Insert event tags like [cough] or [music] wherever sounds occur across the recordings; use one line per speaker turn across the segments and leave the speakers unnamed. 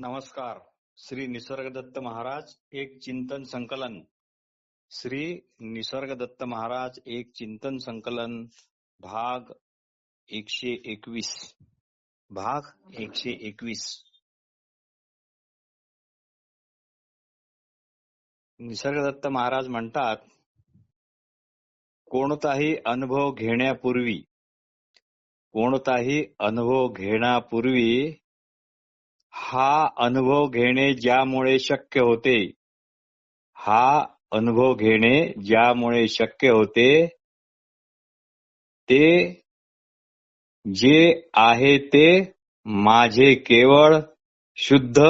नमस्कार. श्री निसर्गदत्त महाराज एक चिंतन संकलन. श्री निसर्गदत्त महाराज एक चिंतन संकलन भाग एकशे एकवीस. भाग एकशे एकवीस. निसर्गदत्त महाराज म्हणतात कोणताही अनुभव घेण्यापूर्वी कोणताही अनुभव घेण्यापूर्वी हा अनुभव घेणे ज्यामुळे शक्य होते. हा अनुभव घेणे ज्यामुळे शक्य होते. ते जे आहे ते माझे केवळ शुद्ध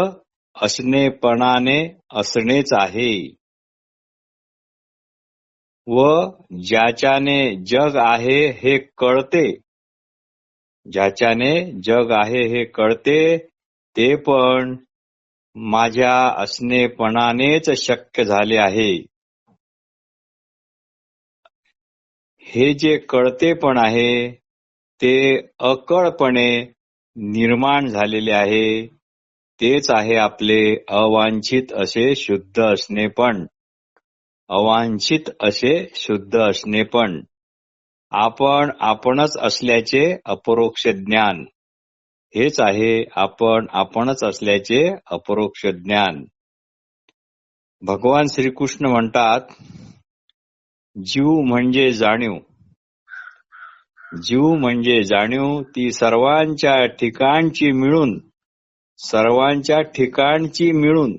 असणेपणाने असणेच आहे. व ज्याच्याने जग आहे हे कळते. ज्याच्याने जग आहे हे कळते ते पण माझ्या असणेपणानेच शक्य झाले आहे. हे जे कळते पण आहे ते अकळपणे निर्माण झालेले आहे. तेच आहे आपले अवांछित असे शुद्ध असणे पण अवांछित असे शुद्ध असणे पण आपण आपणच असल्याचे अपरोक्ष ज्ञान. हेच आहे आपण आपणच असल्याचे अपरोक्ष ज्ञान. भगवान श्रीकृष्ण म्हणतात जीव म्हणजे जाणीव. जीव म्हणजे जाणीव ती सर्वांच्या ठिकाणची मिळून सर्वांच्या ठिकाणची मिळून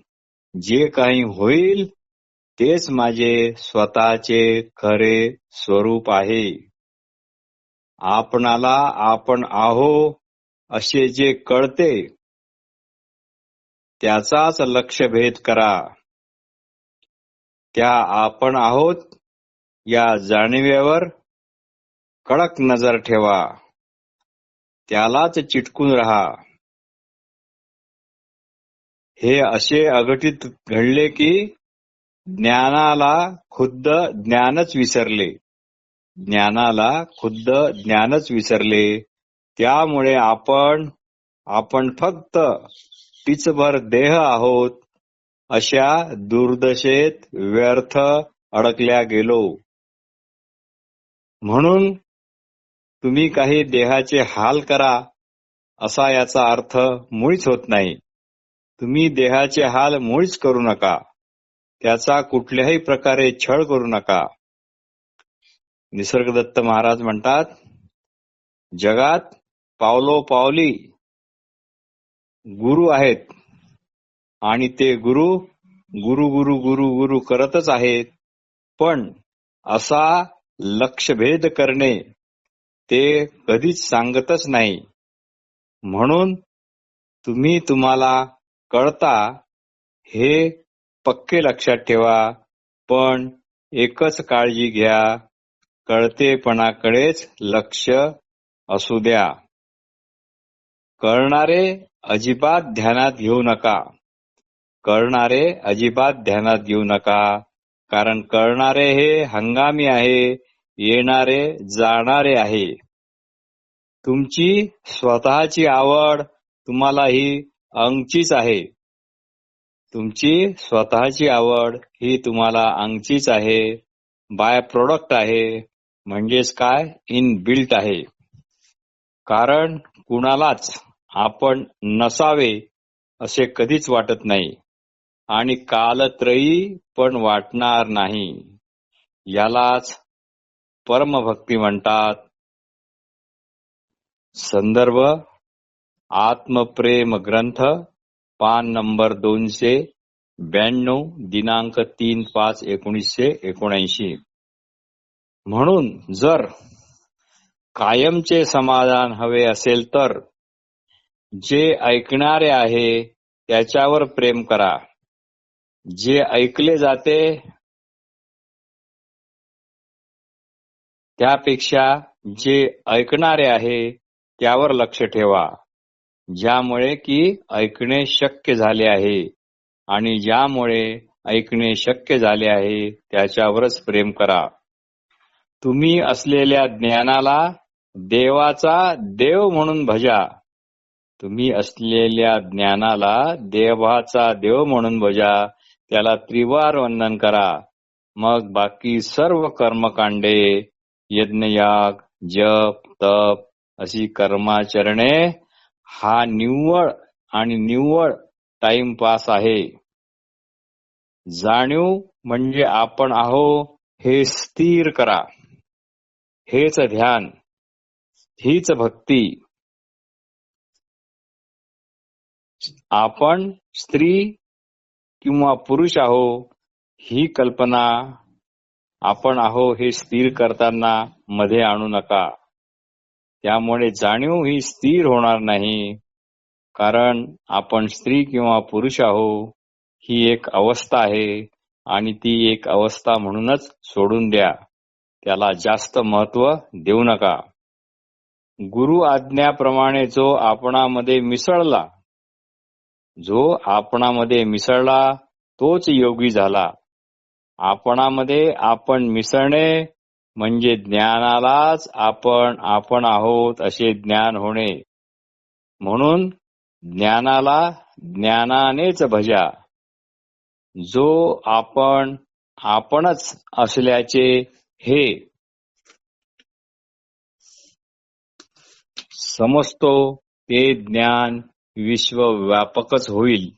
जे काही होईल तेच माझे स्वतःचे खरे स्वरूप आहे. आपणाला आपण आहो असे जे कळते त्याचाच लक्षभेद करा. त्या आपण आहोत या जाणीवेवर कडक नजर ठेवा. त्यालाच चिटकून राहा. हे असे अघटित घडले की ज्ञानाला खुद्द ज्ञानच विसरले. ज्ञानाला खुद्द ज्ञानच विसरले. त्यामुळे आपण आपण फक्त पिचभर देह आहोत अशा दुर्दशेत व्यर्थ अडकल्या गेलो. म्हणून तुम्ही काही देहाचे हाल करा असा याचा अर्थ मुळीच होत नाही. तुम्ही देहाचे हाल मुळीच करू नका. त्याचा कुठल्याही प्रकारे छळ करू नका. निसर्गदत्त महाराज म्हणतात जगात पावलो पावली गुरु आहेत. आणि ते गुरु गुरु गुरु गुरु गुरु करतच आहेत. पण असा लक्षभेद करणे ते कधीच सांगतच नाही. म्हणून तुम्ही तुम्हाला कळता हे पक्के लक्षात ठेवा. पण एकच काळजी घ्या. कळतेपणाकडेच लक्ष असू द्या. कळणारे अजिबात ध्यानात घेऊ नका. कळणारे अजिबात ध्यानात घेऊ नका. कारण कळणारे हे हंगामी आहे येणारे जाणारे आहे. तुमची स्वतःची आवड तुम्हाला ही अंगचीच आहे. तुमची स्वतःची आवड ही तुम्हाला अंगचीच आहे. बाय प्रोडक्ट आहे. म्हणजेच काय? इन बिल्ट आहे. कारण कुणालाच आपण नसावे असे कधीच वाटत नाही. आणि कालत्रयी पण वाटणार नाही. यालाच परमभक्ती म्हणतात. संदर्भ आत्मप्रेम ग्रंथ पान नंबर दोनशे ब्याण्णव दिनांक तीन पाच एकोणीसशे एकोणऐंशी. म्हणून जर कायमचे समाधान हवे असेल तर जे ऐकणारे आहे त्याच्यावर प्रेम करा. जे ऐकले जाते त्यापेक्षा जे ऐकणारे आहे त्यावर लक्ष ठेवा. ज्यामुळे की ऐकणे शक्य झाले आहे आणि ज्यामुळे ऐकणे शक्य झाले आहे त्याच्यावरच प्रेम करा. तुम्ही असलेल्या ज्ञानाला देवाचा देव म्हणून भजा. तुम्ही असलेल्या ज्ञानाला देवाचा देव म्हणून बजा त्याला त्रिवार वंदन करा. मग बाकी सर्व कर्मकांडे यज्ञयाग जप तप अशी कर्माचरणे हा निव्वळ आणि निव्वळ टाइमपास आहे. जाणीव म्हणजे आपण आहो हे स्थिर करा. हेच ध्यान हीच भक्ती. आपण स्त्री किंवा पुरुष आहो ही कल्पना आपण आहो हे स्थिर करताना मध्ये आणू नका. त्यामुळे जाणीव ही स्थिर होणार नाही. कारण आपण स्त्री किंवा पुरुष आहो ही एक अवस्था आहे आणि ती एक अवस्था म्हणूनच सोडून द्या. त्याला जास्त महत्त्व देऊ नका. गुरु आज्ञाप्रमाणे जो आपणामध्ये मिसळला जो आपणामध्ये मिसळला तोच योगी झाला. आपणामध्ये आपण मिसळणे म्हणजे ज्ञानालाच आपण आपण आहोत असे ज्ञान होणे. म्हणून ज्ञानाला ज्ञानानेच भजा. जो आपण आपणच असल्याचे हे समजतो ते ज्ञान विश्वव्यापकच होईल.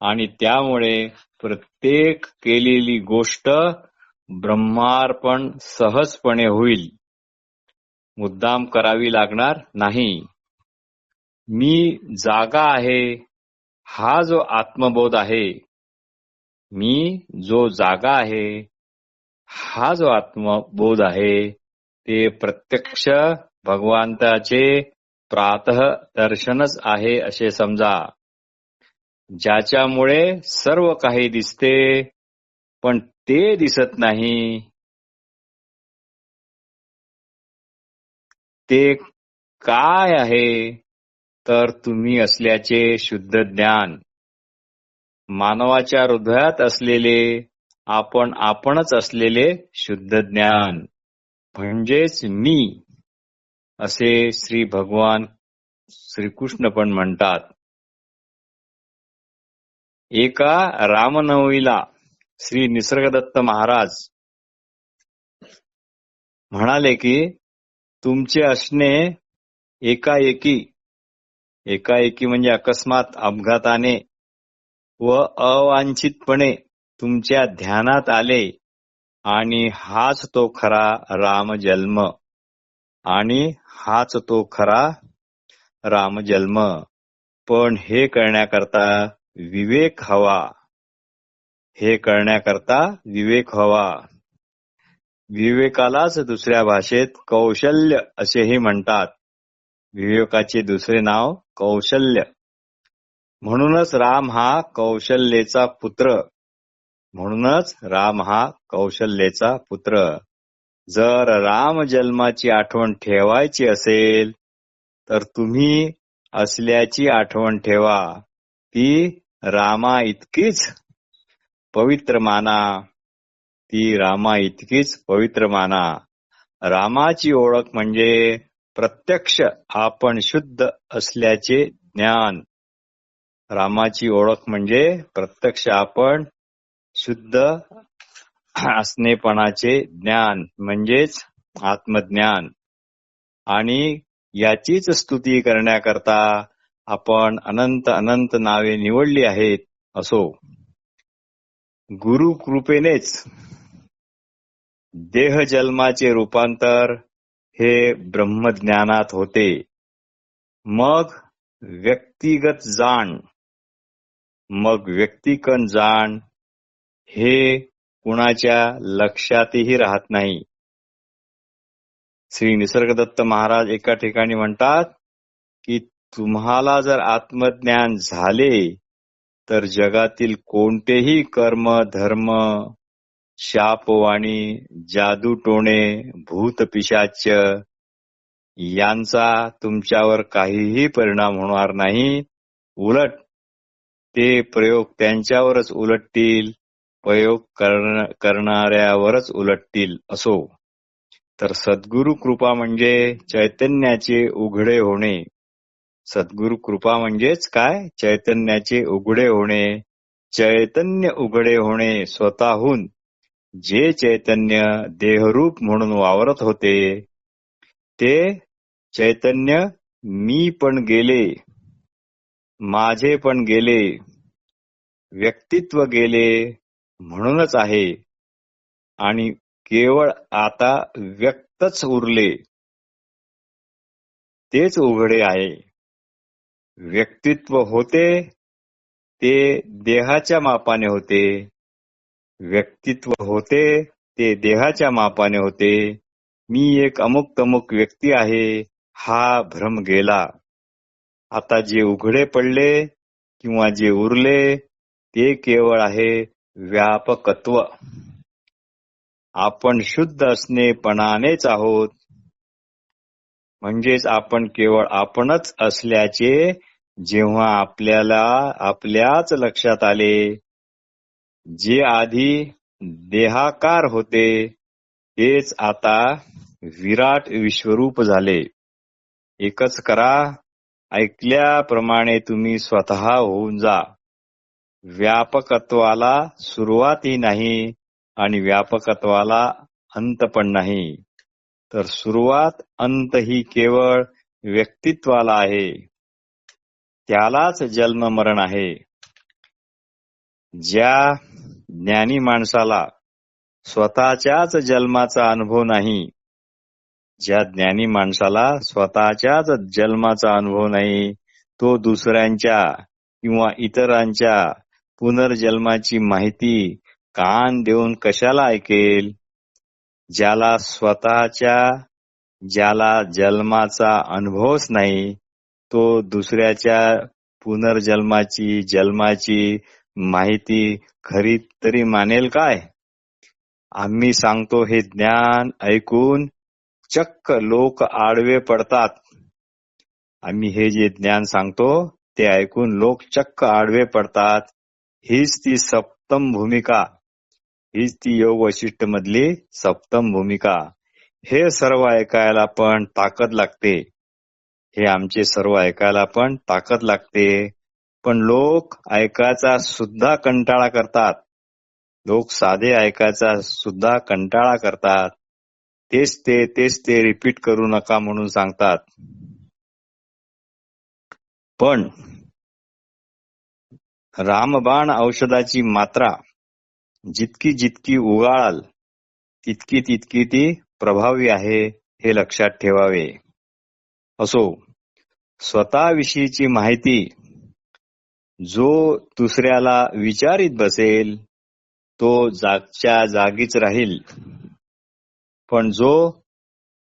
आणि त्यामुळे प्रत्येक केलेली गोष्ट ब्रह्मार्पण सहजपणे होईल. मुद्दाम करावी लागणार नाही. मी जागा आहे हा जो आत्मबोध आहे मी जो जागा आहे हा जो आत्मबोध आहे ते प्रत्यक्ष भगवंताचे प्रातः दर्शनच आहे असे समजा. ज्याच्यामुळे सर्व काही दिसते पण ते दिसत नाही. ते काय आहे? तर तुम्ही असल्याचे शुद्ध ज्ञान. मानवाच्या हृदयात असलेले आपण आपणच असलेले शुद्ध ज्ञान. म्हणजेच मी. असे श्री भगवान श्रीकृष्ण पण म्हणतात एका रामनवमीला श्री निसर्गदत्त महाराज म्हणाले की तुमचे असणे एकाएकी एकाएकी म्हणजे अकस्मात अपघाताने व अवांछितपणे तुमच्या ध्यानात आले आणि हाच तो खरा राम जन्म आणि हाच तो खरा रामजन्म पण हे करण्याकरता विवेक हवा. हे करण्याकरता विवेक हवा. विवेकालाच दुसऱ्या भाषेत कौशल्य असेही म्हणतात. विवेकाचे दुसरे नाव कौशल्य. म्हणूनच राम हा कौशल्येचा पुत्र. म्हणूनच राम हा कौशल्येचा पुत्र. जर राम जन्माची आठवण ठेवायची असेल तर तुम्ही असल्याची आठवण ठेवा. ती रामा इतकीच पवित्र माना. ती रामा इतकीच पवित्र माना. रामाची ओळख म्हणजे प्रत्यक्ष आपण शुद्ध असल्याचे ज्ञान. रामाची ओळख म्हणजे प्रत्यक्ष आपण शुद्ध [clears throat] असणेपणाचे ज्ञान म्हणजेच आत्मज्ञान. आणि याचीच स्तुती करण्याकरता आपण अनंत अनंत नावे निवडली आहेत असो. गुरु कृपेनेच देह जन्माचे रूपांतर हे ब्रह्मज्ञानात होते. मग व्यक्तिगत जाण मग व्यक्तिकन जाण हे कुणाच्या लक्षातही राहत नाही. श्री निसर्गदत्त महाराज एका ठिकाणी म्हणतात की तुम्हाला जर आत्मज्ञान झाले तर जगातील कोणतेही कर्म धर्म शापवाणी जादू टोणे भूत पिशाच यांचा तुमच्यावर काहीही परिणाम होणार नाही. उलट ते प्रयोग त्यांच्यावरच उलटतील. प्रयोग करणाऱ्यावरच उलटतील असो. तर सद्गुरु कृपा म्हणजे चैतन्याचे उघडे होणे. सद्गुरु कृपा म्हणजेच काय? चैतन्याचे उघडे होणे. चैतन्य उघडे होणे स्वतःहून. जे चैतन्य देहरूप म्हणून वावरत होते ते चैतन्य मी पण गेले माझे पण गेले व्यक्तित्व गेले म्हणूनच आहे. आणि केवळ आता व्यक्तच उरले. तेच उघडे आहे. व्यक्तित्व होते ते देहाच्या मापाने होते. व्यक्तित्व होते ते देहाच्या मापाने होते. मी एक अमुक तमुक व्यक्ती आहे हा भ्रम गेला. आता जे उघडे पडले किंवा जे उरले ते केवळ आहे व्यापकत्व. आपण शुद्ध असणेपणानेच आहोत. म्हणजेच आपण केवळ आपणच असल्याचे जेव्हा आपल्याला आपल्याच लक्षात आले. जे आधी देहाकार होते तेच आता विराट विश्वरूप झाले. एकच करा ऐकल्याप्रमाणे तुम्ही स्वतः होऊन जा. व्यापकत्वाला सुरुवातही नाही आणि व्यापकत्वाला अंत पण नाही. तर सुरुवात अंत ही केवळ व्यक्तित्वाला आहे. त्यालाच जन्म मरण आहे. ज्या ज्ञानी माणसाला स्वतःच्याच जन्माचा अनुभव नाही ज्या ज्ञानी माणसाला स्वतःच्याच जन्माचा अनुभव नाही तो दुसऱ्यांच्या किंवा इतरांच्या पुनर्जन्माची माहिती कान देऊन कशाला ऐकेल? ज्याला स्वतःच्या ज्याला जन्माचा अनुभवच नाही तो दुसऱ्याच्या पुनर्जन्माची जन्माची माहिती खरी तरी मानेल काय? आम्ही सांगतो हे ज्ञान ऐकून चक्क लोक आडवे पडतात. आम्ही हे जे ज्ञान सांगतो ते ऐकून लोक चक्क आडवे पडतात. हीच ती सप्तम भूमिका. हीच ती योग वैशिष्ट्य मधली सप्तम भूमिका. हे सर्व ऐकायला पण ताकद लागते. हे आमचे सर्व ऐकायला पण ताकद लागते. पण लोक ऐकायचा सुद्धा कंटाळा करतात. लोक साधे ऐकायचा सुद्धा कंटाळा करतात. तेच ते तेच ते रिपीट करू नका म्हणून सांगतात. पण रामबाण औषधाची मात्रा जितकी जितकी उगाळाल तितकी तितकी ती प्रभावी आहे हे लक्षात ठेवावे. असो स्वतःविषयीची माहिती जो दुसऱ्याला विचारित बसेल तो जागच्या जागीच राहील. पण जो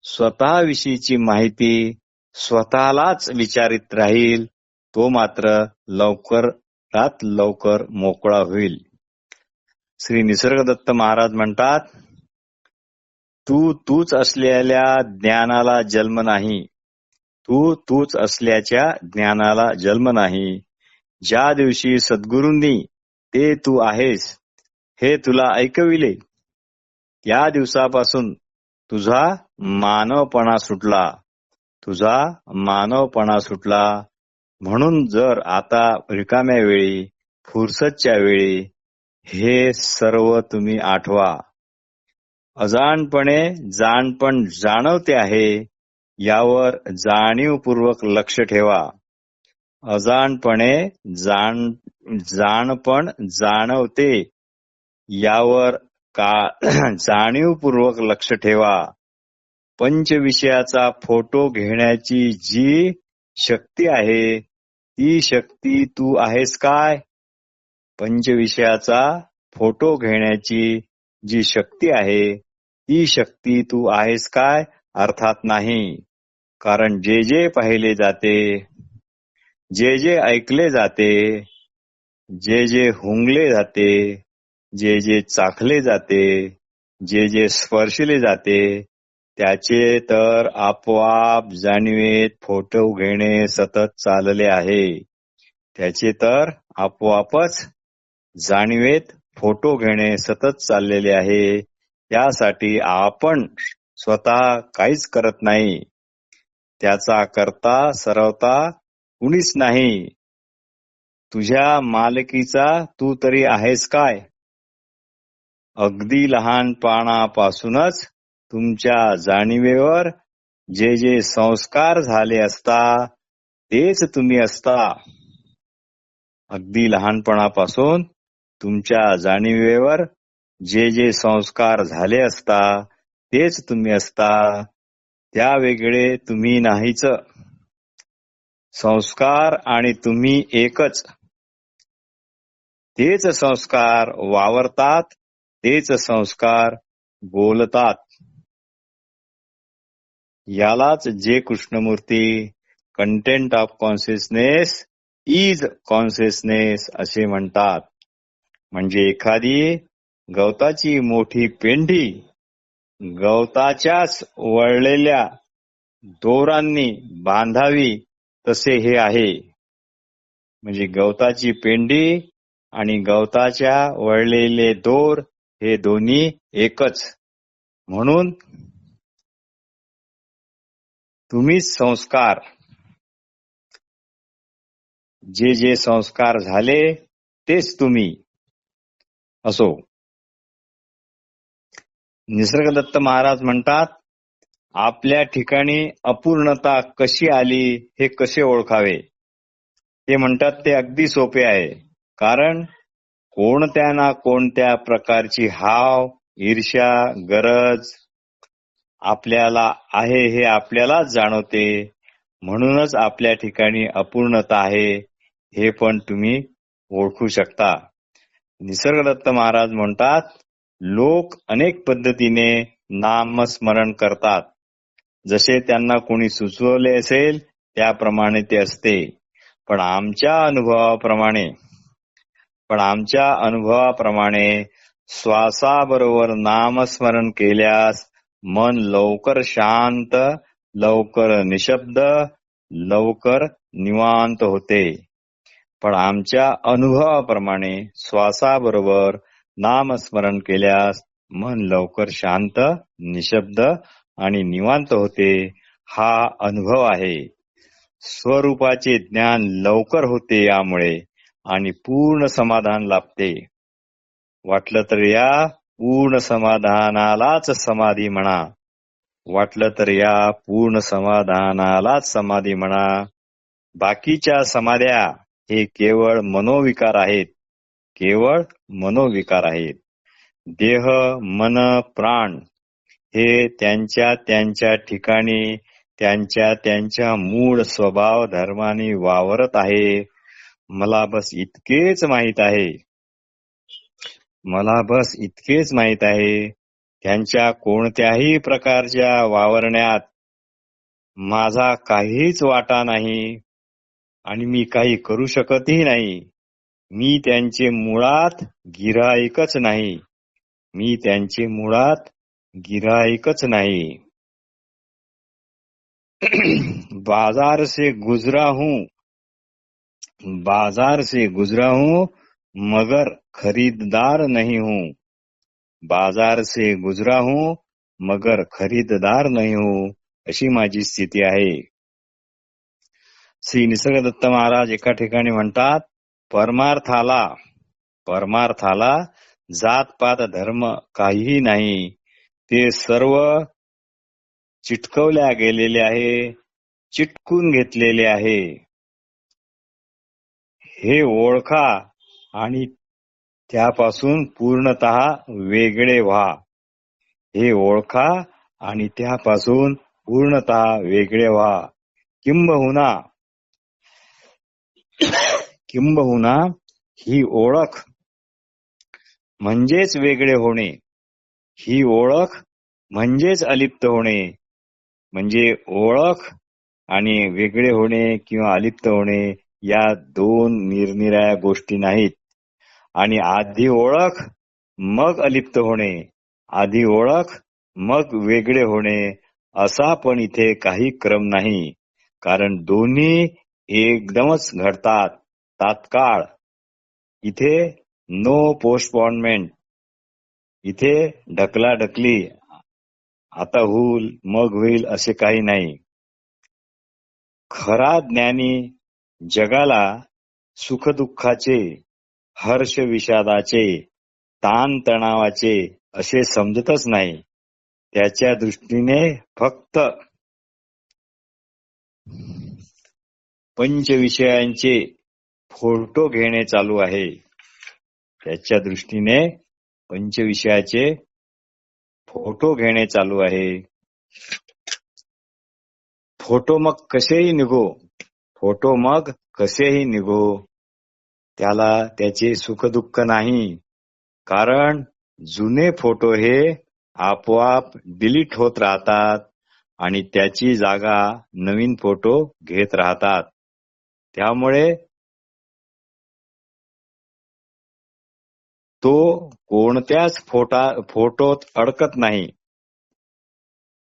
स्वतःविषयीची माहिती स्वतःलाच विचारित राहील तो मात्र लवकर त्यात लवकर मोकळा होईल. श्री निसर्गदत्त महाराज म्हणतात तू तूच असलेल्या ज्ञानाला जन्म नाही. तू तूच असल्याच्या ज्ञानाला जन्म नाही. ज्या दिवशी सद्गुरूंनी ते तू आहेस हे तुला ऐकविले. त्या दिवसापासून तुझा मानवपणा सुटला. तुझा मानवपणा सुटला. म्हणून जर आता रिकाम्या वेळी फुरसतच्या वेळी हे सर्व तुम्ही आठवा. अजाणपणे जाणपण जाणवते आहे यावर जाणीवपूर्वक लक्ष ठेवा. अजाणपणे जाण जाणपण जाणवते यावर का [clears throat] जाणीवपूर्वक लक्ष ठेवा. पंचविषयाचा फोटो घेण्याची जी शक्ती आहे. ती शक्ती तू आहेस काय? पंचविषयाचा फोटो घेण्याची जी शक्ती आहे ती शक्ती तू आहेस काय? अर्थात नाही. कारण जे जे पाहिले जाते जे जे ऐकले जाते जे जे हुंगले जाते जे जे चाखले जाते जे जे स्पर्शले जाते त्याचे तर आपोआप जाणीवेत फोटो घेणे सतत चालले आहे. त्याचे तर आपोआपच जाणीवेत फोटो घेणे सतत चाललेले आहे. त्यासाठी आपण स्वतः काहीच करत नाही. त्याचा करता सरवता कुणीच नाही. तुझ्या मालकीचा तू तरी आहेस काय? अगदी लहानपणापासूनच तुमच्या जाणीवेवर जे जे संस्कार झाले असता तेच तुम्ही असता. अगदी लहानपणापासून तुमच्या जाणीवेवर जे जे संस्कार झाले असता तेच तुम्ही असता. त्या वेगळे तुम्ही नाहीच. संस्कार आणि तुम्ही एकच. तेच संस्कार वावरतात तेच संस्कार बोलतात. यालाच जे Krishnamurti content of consciousness is consciousness असे म्हणतात. म्हणजे एखादी गवताची मोठी पेंढी गवताच्याच वळलेल्या दोरांनी बांधावी तसे हे आहे. म्हणजे गवताची पेंडी आणि गवताच्या वळलेले दोर हे दोन्ही एकच. म्हणून तुम्हीच संस्कार. जे जे संस्कार झाले तेच तुम्ही. असो. निसर्गदत्त महाराज म्हणतात आपल्या ठिकाणी अपूर्णता कशी आली हे कसे ओळखावे? ते म्हणतात ते अगदी सोपे आहे. कारण कोणत्या ना कोणत्या प्रकारची हाव ईर्ष्या गरज आपल्याला आहे हे आपल्यालाच जाणवते. म्हणूनच आपल्या ठिकाणी अपूर्णता आहे हे पण तुम्ही ओळखू शकता. निसर्गदत्त महाराज म्हणतात लोक अनेक पद्धतीने नामस्मरण करतात. जसे त्यांना कोणी सुचवले असेल त्याप्रमाणे ते असते. पण आमच्या अनुभवाप्रमाणे पण आमच्या अनुभवाप्रमाणे श्वासाबरोबर नामस्मरण केल्यास मन लवकर शांत लवकर निशब्द लवकर निवांत होते. पण आमच्या अनुभवाप्रमाणे श्वासाबरोबर नामस्मरण केल्यास मन लवकर शांत निशब्द आणि निवांत होते हा अनुभव आहे. स्वरूपाचे ज्ञान लवकर होते यामुळे आणि पूर्ण समाधान लाभते. वाटलं तर या पूर्ण समाधानालाच समाधी म्हणा. वाटलं तर या पूर्ण समाधानालाच समाधी म्हणा. बाकीच्या समाध्या हे केवळ मनोविकार आहेत. केवळ मनोविकार आहेत. देह मन प्राण हे त्यांच्या त्यांच्या ठिकाणी त्यांच्या त्यांच्या मूळ स्वभाव धर्माने वावरत आहे. मला बस इतकेच माहीत आहे. मला बस इतकेच माहीत आहे. त्यांच्या कोणत्याही प्रकारच्या वावरण्यात माझा काहीच वाटा नाही आणि मी काही करू शकतही नाही. मी त्यांचे मुळात गिराईकच नाही. मी त्यांचे मुळात गिराईकच नाही. बाजार से गुजरा हूं. बाजार से गुजरा हूं. मगर खरीददार नहीं हूँ। बाजार से गुजरा हूँ मगर खरीददार नहीं हूँ अशी माझी स्थिती आहे। श्री निसर्गदत्त महाराज एका ठिकाणी म्हणतात परमार्थाला परमार्थाला जात पात धर्म काहीही नाही ते सर्व चिटकवल्या गेलेले आहे चिटकून घेतलेले आहे। हे ओळखा आणि त्यापासून पूर्णत वेगळे व्हा. हे ओळखा आणि त्यापासून पूर्णत वेगळे व्हा. किंबहुना किंबहुना ही ओळख म्हणजेच वेगळे होणे. ही ओळख म्हणजेच अलिप्त होणे. म्हणजे ओळख आणि वेगळे होणे किंवा अलिप्त होणे या दोन निरनिराळ्या गोष्टी नाहीत. आणि आधी ओळख मग अलिप्त होणे. आधी ओळख मग वेगळे होणे. असा पण इथे काही क्रम नाही. कारण दोन्ही एकदमच घडतात. तात्काळ. इथे नो पोस्टपॉनमेंट इथे ढकला ढकली आता होईल मग होईल असे काही नाही. खरा ज्ञानी जगाला सुखदुःखाचे हर्ष विषादाचे ताण तणावाचे असे समजतच नाही. त्याच्या दृष्टीने फक्त पंचविषयांचे फोटो घेणे चालू आहे. त्याच्या दृष्टीने पंचविषयाचे फोटो घेणे चालू आहे. फोटो मग कसेही निघो. फोटो मग कसेही निघो. त्याला त्याचे सुखदुःख नाही. कारण जुने फोटो हे आपोआप डिलीट होत राहतात आणि त्याची जागा नवीन फोटो घेत राहतात. त्यामुळे तो कोणत्याच फोटा फोटोत अडकत नाही.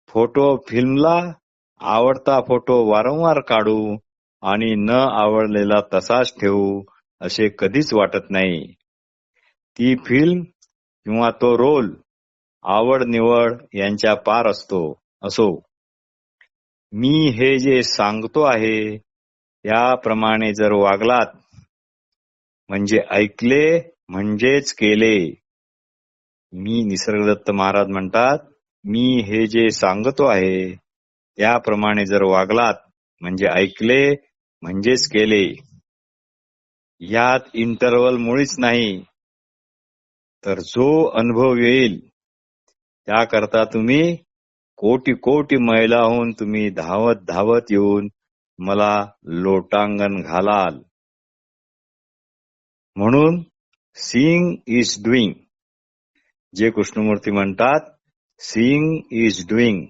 फोटो फिल्मला आवडता फोटो वारंवार काढू. आणि न आवडलेला तसाच ठेवू असे कधीच वाटत नाही. ती फिल्म किंवा तो रोल आवड निवड यांच्या पार असतो असो. मी हे जे सांगतो आहे त्याप्रमाणे जर वागलात म्हणजे ऐकले म्हणजेच केले. मी निसर्गदत्त महाराज म्हणतात मी हे जे सांगतो आहे त्याप्रमाणे जर वागलात म्हणजे ऐकले म्हणजेच केले. यात इंटरवल मुळीच नाही. तर जो अनुभव येईल त्याकरता तुम्ही कोटी कोटी मैलाहून तुम्ही धावत धावत येऊन मला लोटांगण घालाल. म्हणून सिंग इज डुईंग. जे कृष्णमूर्ती म्हणतात सिंग इज डुईंग.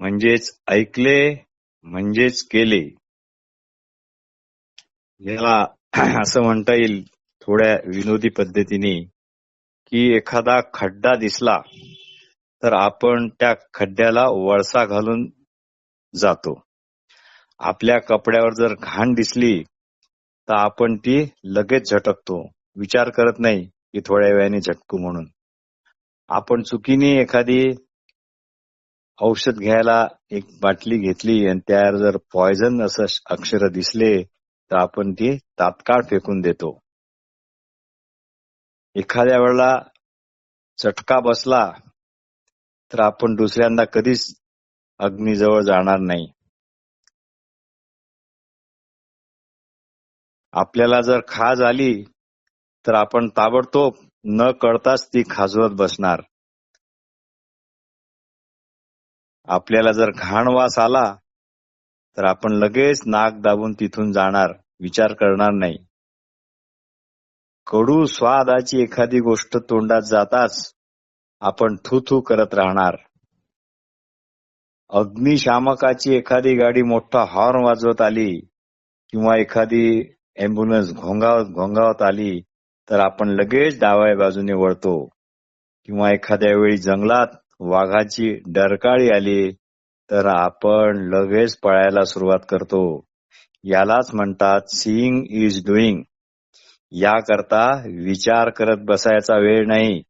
म्हणजेच ऐकले म्हणजेच केले. याला [clears throat] असं म्हणता येईल थोड्या विनोदी पद्धतीने की एखादा खड्डा दिसला तर आपण त्या खड्ड्याला वळसा घालून जातो. आपल्या कपड्यावर जर घाण दिसली तर आपण ती लगेच झटकतो. विचार करत नाही की थोड्या वेळाने झटकू म्हणून. आपण चुकीने एखादी औषध घ्यायला एक बाटली घेतली आणि त्यावर जर पॉयझन असं अक्षर दिसले तर आपण ती तात्काळ फेकून देतो. एखाद्या वेळेला चटका बसला तर आपण दुसऱ्यांदा कधीच अग्नीजवळ जाणार नाही. आपल्याला जर खाज आली तर आपण ताबडतोब न कळताच ती खाजवत बसणार. आपल्याला जर घाण वास आला तर आपण लगेच नाक दाबून तिथून जाणार. विचार करणार नाही. कडू स्वादाची एखादी गोष्ट तोंडात जाताच आपण थू थू करत राहणार. अग्निशामकाची एखादी गाडी मोठा हॉर्न वाजवत आली किंवा एखादी अँब्युलन्स घोंगावत घोंगावत आली तर आपण लगेच डाव्या बाजूने वळतो किंवा एखाद्या वेळी जंगलात वाघाची डरकाळी आली तर आपण लगेच पळायला सुरुवात करतो. यालाच म्हणतात सीईंग इज डुईंग याकरता विचार करत बसायचा वेळ नाही.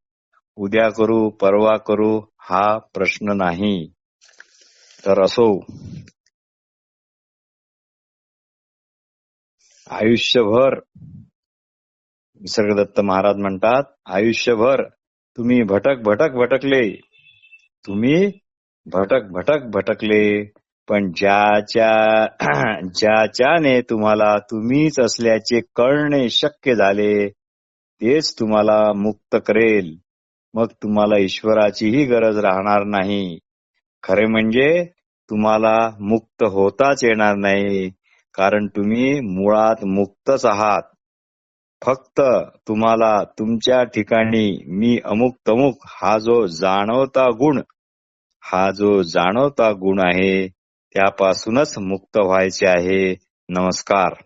उद्या करू परवा करू हा प्रश्न नाही. तर असो. आयुष्यभर निसर्गदत्त महाराज म्हणतात आयुष्यभर तुम्ही भटक भटक भटकले. तुम्ही भटक भटक भटकले. पण ज्याच्या [clears throat] ज्याच्याने तुम्हाला तुम्हीच असल्याचे कळणे शक्य झाले तेच तुम्हाला मुक्त करेल. मग तुम्हाला ईश्वराचीही गरज राहणार नाही. खरे म्हणजे तुम्हाला मुक्त होताच येणार नाही कारण तुम्ही मुळात मुक्तच आहात. फक्त तुम्हाला तुमच्या ठिकाणी मी अमुक तमुक हा जो जाणवता गुण हा जो जाणवता गुण आहे त्यापासूनच मुक्त व्हायचे आहे. नमस्कार.